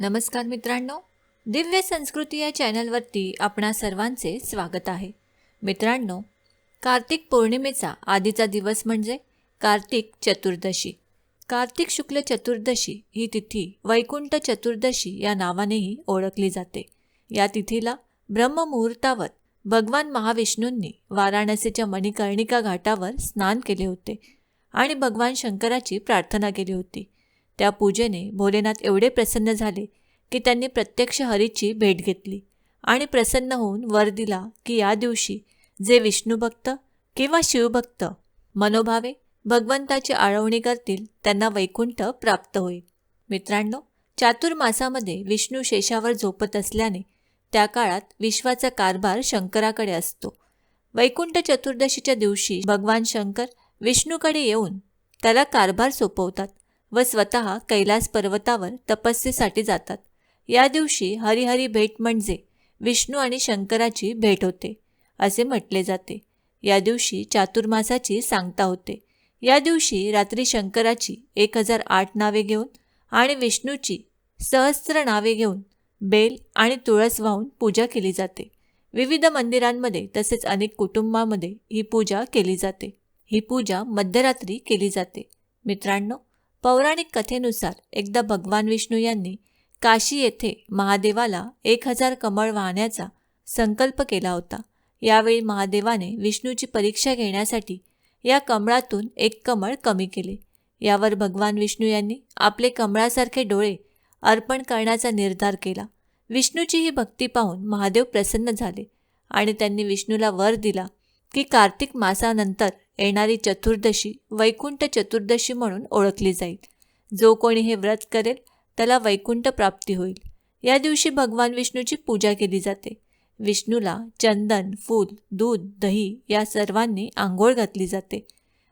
नमस्कार मित्रांनो दिव्य संस्कृती या चॅनलवरती आपणा सर्वांचे स्वागत आहे. मित्रांनो कार्तिक पौर्णिमेचा आधीचा दिवस म्हणजे कार्तिक चतुर्दशी. कार्तिक शुक्ल चतुर्दशी ही तिथी वैकुंठ चतुर्दशी या नावानेही ओळखली जाते. या तिथीला ब्रह्ममुहूर्तावर भगवान महाविष्णूंनी वाराणसीच्या मणिकर्णिका घाटावर स्नान केले होते आणि भगवान शंकराची प्रार्थना केली होती. त्या पूजेने भोलेनाथ एवढे प्रसन्न झाले की त्यांनी प्रत्यक्ष हरीची भेट घेतली आणि प्रसन्न होऊन वर दिला की या दिवशी जे विष्णुभक्त किंवा शिवभक्त मनोभावे भगवंताची आळवणी करतील त्यांना वैकुंठ प्राप्त होईल. मित्रांनो चातुर्मासामध्ये विष्णू शेषावर झोपत असल्याने त्या काळात विश्वाचा कारभार शंकराकडे असतो. वैकुंठ चतुर्दशीच्या दिवशी भगवान शंकर विष्णूकडे येऊन त्याला कारभार सोपवतात. व स्वतः कैलास पर्वतावर तपस्येसाठी जातात. या दिवशी हरिहरी भेट म्हणजे विष्णू आणि शंकराची भेट होते असे म्हटले जाते. या दिवशी चातुर्मासाची सांगता होते. या दिवशी रात्री शंकराची एक हजार आठ नावे घेऊन आणि विष्णूची सहस्त्र नावे घेऊन बेल आणि तुळस वाहून पूजा केली जाते. विविध मंदिरांमध्ये तसेच अनेक कुटुंबामध्ये ही पूजा केली जाते. ही पूजा मध्यरात्री केली जाते. मित्रांनो पौराणिक कथेनुसार एकदा भगवान विष्णू यांनी काशी येथे महादेवाला एक हजार कमळ वाहण्याचा संकल्प केला होता. यावेळी महादेवाने विष्णूची परीक्षा घेण्यासाठी या कमळातून एक कमळ कमी केले. यावर भगवान विष्णू यांनी आपले कमळासारखे डोळे अर्पण करण्याचा निर्धार केला. विष्णूची ही भक्ती पाहून महादेव प्रसन्न झाले आणि त्यांनी विष्णूला वर दिला की कार्तिक मासानंतर येणारी चतुर्दशी वैकुंठ चतुर्दशी म्हणून ओळखली जाईल. जो कोणी हे व्रत करेल त्याला वैकुंठ प्राप्ती होईल. या दिवशी भगवान विष्णूची पूजा केली जाते. विष्णूला चंदन फूल दूध दही या सर्वांनी आंघोळ घातली जाते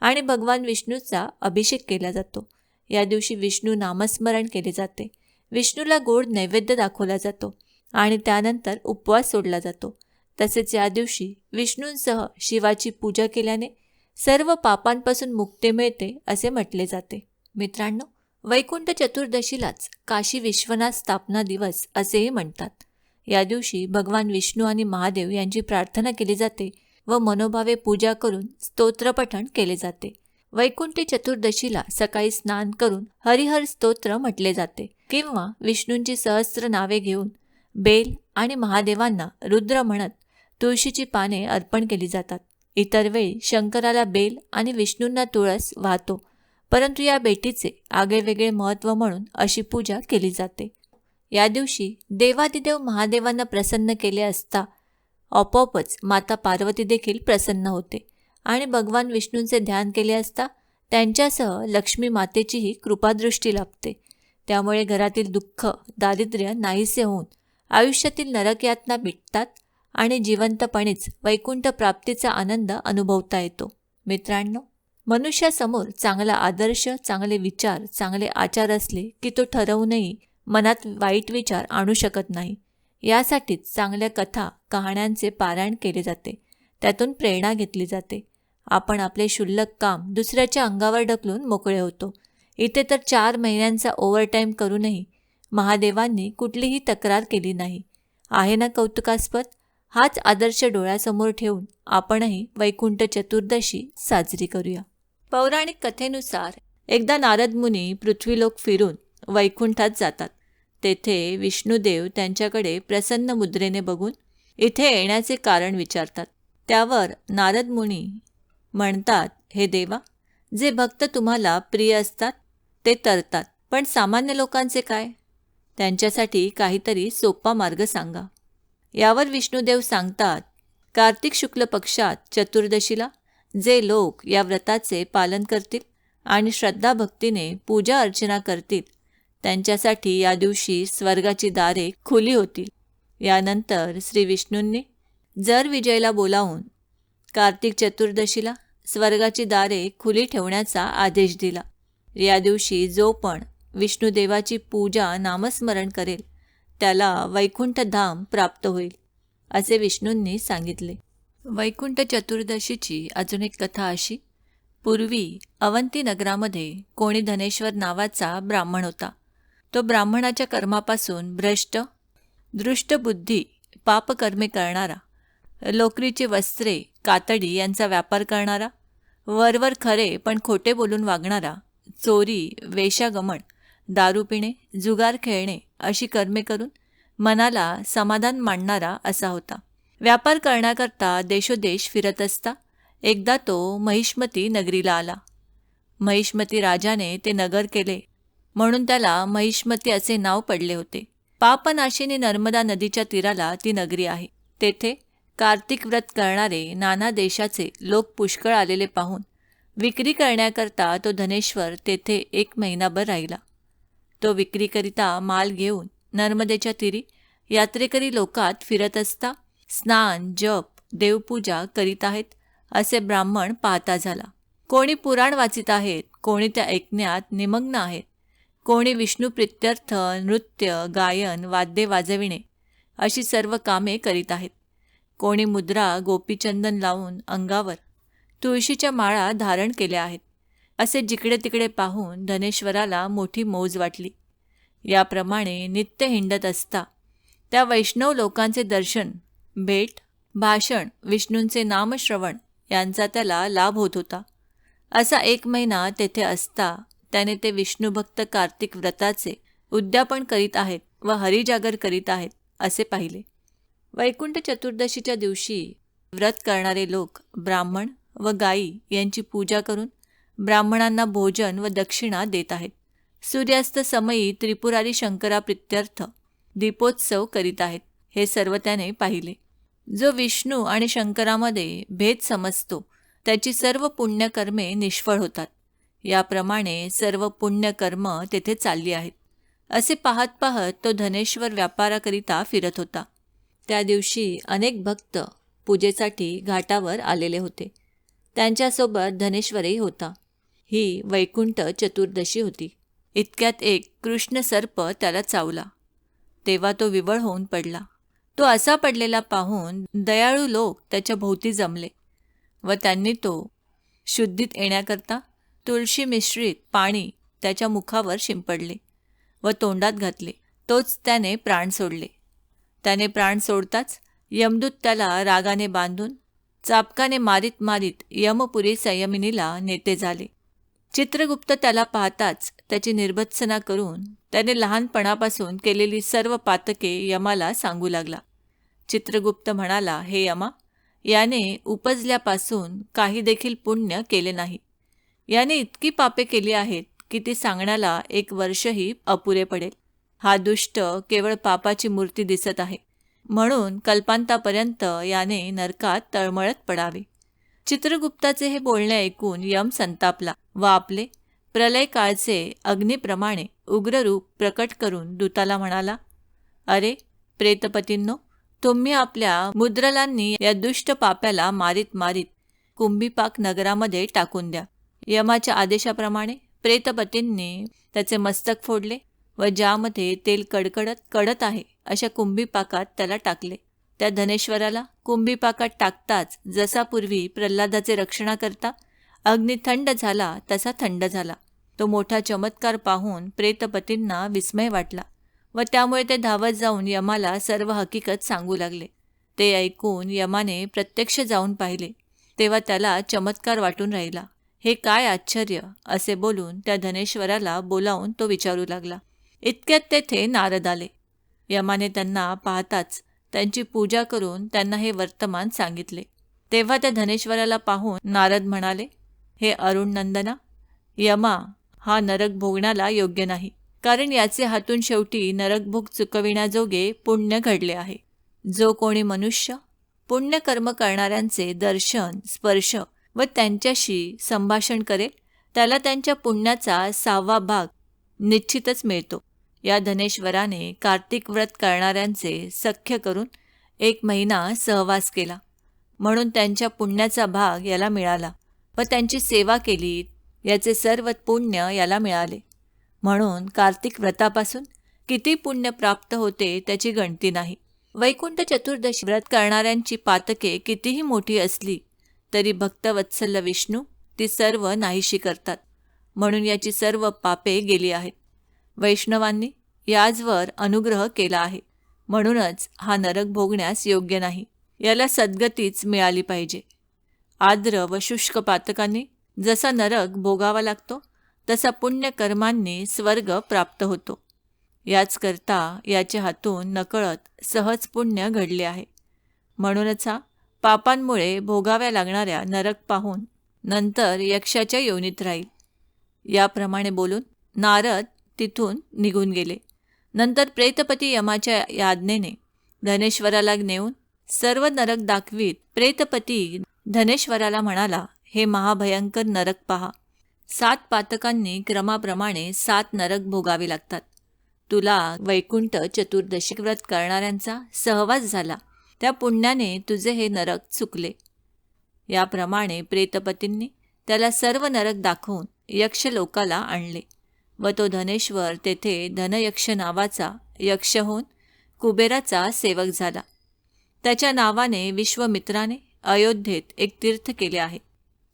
आणि भगवान विष्णूचा अभिषेक केला जातो. या दिवशी विष्णू नामस्मरण केले जाते. विष्णूला गोड नैवेद्य दाखवला जातो आणि त्यानंतर उपवास सोडला जातो. तसेच या दिवशी विष्णूंसह शिवाची पूजा केल्याने सर्व पापांपासून मुक्ती मिळते असे म्हटले जाते. मित्रांनो वैकुंठ चतुर्दशीलाच काशी विश्वनाथ स्थापना दिवस असेही म्हणतात. या दिवशी भगवान विष्णू आणि महादेव यांची प्रार्थना केली जाते व मनोभावे पूजा करून स्तोत्रपठण केले जाते. वैकुंठ चतुर्दशीला सकाळी स्नान करून हरिहर स्तोत्र म्हटले जाते किंवा विष्णूंची सहस्त्र नावे घेऊन बेल आणि महादेवांना रुद्र म्हणत तुळशीची पाने अर्पण केली जातात. इतर वेळी शंकराला बेल आणि विष्णूंना तुळस वाहतो. परंतु या भेटीचे आगळेवेगळे महत्त्व म्हणून अशी पूजा केली जाते. या दिवशी देवादिदेव महादेवांना प्रसन्न केले असता आपोआपच माता पार्वती देखील प्रसन्न होते आणि भगवान विष्णूंचे ध्यान केले असता त्यांच्यासह लक्ष्मी मातेचीही कृपादृष्टी लाभते. त्यामुळे घरातील दुःख दारिद्र्य नाहीसे होऊन आयुष्यातील नरकयातना मिटतात आणि जिवंतपणेच वैकुंठ प्राप्तीचा आनंद अनुभवता येतो. मित्रांनो मनुष्यासमोर चांगला आदर्श चांगले विचार चांगले आचार असले की तो ठरवूनही मनात वाईट विचार आणू शकत नाही. यासाठीच चांगल्या कथा कहाण्यांचे पारायण केले जाते. त्यातून प्रेरणा घेतली जाते. आपण आपले क्षुल्लक काम दुसऱ्याच्या अंगावर ढकलून मोकळे होतो. इथे तर चार महिन्यांचा ओव्हरटाईम करूनही महादेवांनी कुठलीही तक्रार केली नाही. आहे ना कौतुकास्पद? हाच आदर्श डोळ्यासमोर ठेवून आपणही वैकुंठ चतुर्दशी साजरी करूया. पौराणिक कथेनुसार एकदा नारद मुनी पृथ्वीलोक फिरून वैकुंठात जातात. तेथे विष्णुदेव त्यांच्याकडे प्रसन्न मुद्रेने बघून इथे येण्याचे कारण विचारतात. त्यावर नारद मुनी म्हणतात हे देवा जे भक्त तुम्हाला प्रिय असतात ते तरतात. पण सामान्य लोकांचे काय? त्यांच्यासाठी काहीतरी सोपा मार्ग सांगा. यावर विष्णुदेव सांगतात कार्तिक शुक्ल पक्षात चतुर्दशीला जे लोक या व्रताचे पालन करतील आणि श्रद्धाभक्तीने पूजा अर्चना करतील त्यांच्यासाठी या दिवशी स्वर्गाची दारे खुली होतील. यानंतर श्री विष्णूंनी जर विजयला बोलावून कार्तिक चतुर्दशीला स्वर्गाची दारे खुली ठेवण्याचा आदेश दिला. या दिवशी जो पण विष्णुदेवाची पूजा नामस्मरण करेल त्याला वैकुंठधाम प्राप्त होईल असे विष्णूंनी सांगितले. वैकुंठ चतुर्दशीची अजून एक कथा अशी. पूर्वी अवंती नगरामध्ये कोणी धनेश्वर नावाचा ब्राह्मण होता. तो ब्राह्मणाच्या कर्मापासून भ्रष्ट दृष्टबुद्धी पापकर्मे करणारा लोकरीची वस्त्रे कातडी यांचा व्यापार करणारा वरवर खरे पण खोटे बोलून वागणारा चोरी वेशागमन दारू पिणे जुगार खेळणे अशी कर्मे करून मनाला समाधान मांडणारा असा होता. व्यापार करण्याकरता देशोदेश फिरत असता एकदा तो महिष्मती नगरीला आला. महिष्मती राजाने ते नगर केले म्हणून त्याला महिष्मती असे नाव पडले होते. पापनाशिनी नर्मदा नदीच्या तीराला ती नगरी आहे. तेथे कार्तिक व्रत करणारे नाना देशाचे लोक पुष्कळ आलेले पाहून विक्री करण्याकरता तो धनेश्वर तेथे एक महिनाभर राहिला. तो विक्रीकरिता माल घेऊन नर्मदेच्या तीरी यात्रेकरी लोकात फिरत असता स्नान जप देवपूजा करीत आहेत असे ब्राह्मण पाहता झाला. कोणी पुराण वाचित आहेत कोणी त्या ऐकण्यात निमग्न आहेत. कोणी विष्णू प्रित्यर्थ नृत्य गायन वाद्ये वाजविणे अशी सर्व कामे करीत आहेत. कोणी मुद्रा गोपीचंदन लावून अंगावर तुळशीच्या माळा धारण केल्या आहेत. असे जिकडे तिकडे पाहून धनेश्वराला मोठी मौज वाटली. याप्रमाणे नित्य हिंडत असता. त्या वैष्णव लोकांचे दर्शन भेट भाषण विष्णूंचे नामश्रवण यांचा त्याला लाभ होत होता. असा एक महिना तेथे असता त्याने ते विष्णुभक्त कार्तिक व्रताचे उद्यापन करीत आहेत व हरिजागर करीत आहेत असे पाहिले. वैकुंठ चतुर्दशीच्या दिवशी व्रत करणारे लोक ब्राह्मण व गायी यांची पूजा करून ब्राह्मणांना भोजन व दक्षिणा देत आहेत. सूर्यास्त समयी त्रिपुरारी शंकरा प्रित्यर्थ दीपोत्सव करीत आहेत. हे सर्व त्याने पाहिले. जो विष्णू आणि शंकरामध्ये भेद समजतो त्याची सर्व पुण्यकर्मे निष्फळ होतात. याप्रमाणे सर्व पुण्यकर्म तेथे चालली आहेत. असे पाहत पाहत तो धनेश्वर व्यापाराकरिता फिरत होता. त्या दिवशी अनेक भक्त पूजेसाठी घाटावर आलेले होते. त्यांच्यासोबत धनेश्वरही होता. ही वैकुंठ चतुर्दशी होती. इतक्यात एक कृष्ण सर्प त्याला चावला. तेव्हा तो विवळ होऊन पडला. तो असा पडलेला पाहून दयाळू लोक त्याच्या भोवती जमले व त्यांनी तो शुद्धीत येण्याकरता तुळशी मिश्रित पाणी त्याच्या मुखावर शिंपडले व तोंडात घातले. तोच त्याने प्राण सोडले. त्याने प्राण सोडताच यमदूत त्याला रागाने बांधून चापकाने मारीत मारीत यमपुरी संयमिनीला नेते झाले. चित्रगुप्त त्याला पाहताच त्याची निर्भत्सना करून त्याने लहानपणापासून केलेली सर्व पातके यमाला सांगू लागला. चित्रगुप्त म्हणाला हे यमा याने उपजल्यापासून काही देखील पुण्य केले नाही. याने इतकी पापे केली आहेत की ती सांगण्याला एक वर्षही अपुरे पडेल. हा दुष्ट केवळ पापाची मूर्ती दिसत आहे. म्हणून कल्पांतापर्यंत याने नरकात तळमळत पडावे. चित्रगुप्ताचे हे बोलणे ऐकून यम संतापला. व आपले प्रलय काळचे अग्निप्रमाणे उग्ररूप प्रकट करून दूताला म्हणाला अरे प्रेतपतींनो तुम्ही आपल्या मुद्रलांनी या दुष्ट पाप्याला मारीत मारीत कुंभीपाक नगरामध्ये टाकून द्या. यमाच्या आदेशाप्रमाणे प्रेतपतींनी त्याचे मस्तक फोडले व ज्यामध्ये तेल कडकडत कडत आहे अशा कुंभीपाकात त्याला टाकले. त्या धनेश्वराला कुंभीपाकात टाकताच जसा पूर्वी प्रल्हादाचे रक्षणाकरता अग्नी थंड झाला तसा थंड झाला. तो मोठा चमत्कार पाहून प्रेतपतींना विस्मय वाटला व त्यामुळे ते धावत जाऊन यमाला सर्व हकीकत सांगू लागले. ते ऐकून यमाने प्रत्यक्ष जाऊन पाहिले. तेव्हा त्याला चमत्कार वाटून राहिला. हे काय आश्चर्य असे बोलून त्या धनेश्वराला बोलावून तो विचारू लागला. इतक्यात तेथे नारद आले. यमाने त्यांना पाहताच त्यांची पूजा करून त्यांना हे वर्तमान सांगितले. तेव्हा त्या धनेश्वराला पाहून नारद म्हणाले हे अरुण नंदना यमा हा नरक भोगण्याला योग्य नाही. कारण याचे हातून शेवटी नरकभोग चुकविण्याजोगे पुण्य घडले आहे. जो कोणी मनुष्य पुण्यकर्म करणाऱ्यांचे दर्शन स्पर्श व त्यांच्याशी संभाषण करेल त्याला त्यांच्या पुण्याचा सहावा भाग निश्चितच मिळतो. या धनेश्वराने कार्तिक व्रत करणाऱ्यांचे सख्य करून एक महिना सहवास केला. म्हणून त्यांच्या पुण्याचा भाग याला मिळाला व त्यांची सेवा केली याचे सर्व पुण्य याला मिळाले. म्हणून कार्तिक व्रतापासून किती पुण्य प्राप्त होते त्याची गणती नाही. वैकुंठ चतुर्दशी व्रत करणाऱ्यांची पातके कितीही मोठी असली तरी भक्तवत्सल्य विष्णू ती सर्व नाहीशी करतात. म्हणून याची सर्व पापे गेली आहेत. वैष्णवांनी याजवर अनुग्रह केला आहे. म्हणूनच हा नरक भोगण्यास योग्य नाही. याला सद्गतीच मिळाली पाहिजे. आर्द्र व शुष्क पातकांनी जसा नरक भोगावा लागतो तसा पुण्यकर्मांनी स्वर्ग प्राप्त होतो. याचकरता याच्या हातून नकळत सहज पुण्य घडले आहे. म्हणूनच हा पापांमुळे भोगाव्या लागणाऱ्या नरक पाहून नंतर यक्षाच्या योनीत राहील. याप्रमाणे बोलून नारद तिथून निघून गेले. नंतर प्रेतपती यमाच्या याज्ञेने धनेश्वराला नेऊन सर्व नरक दाखवीत प्रेतपती धनेश्वराला म्हणाला हे महाभयंकर नरक पहा. सात पातकांनी क्रमाप्रमाणे सात नरक भोगावे लागतात. तुला वैकुंठ चतुर्दशी व्रत करणाऱ्यांचा सहवास झाला. त्या पुण्याने तुझे हे नरक चुकले. याप्रमाणे प्रेतपतींनी त्याला सर्व नरक दाखवून यक्षलोकाला आणले. व तो धनेश्वर तेथे धनयक्ष नावाचा यक्ष होऊन कुबेराचा सेवक झाला. त्याच्या नावाने विश्वमित्राने अयोध्येत एक तीर्थ केले आहे.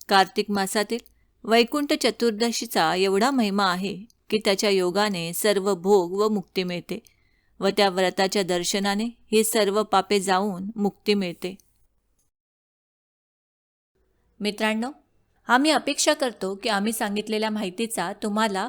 कार्तिक मासातील वैकुंठ चतुर्दशीचा एवढा महिमा आहे की त्याच्या योगाने सर्व भोग व मुक्ती मिळते व त्या व्रताच्या दर्शनाने ही सर्व पापे जाऊन मुक्ती मिळते. मित्रांनो आम्ही अपेक्षा करतो की आम्ही सांगितलेल्या माहितीचा तुम्हाला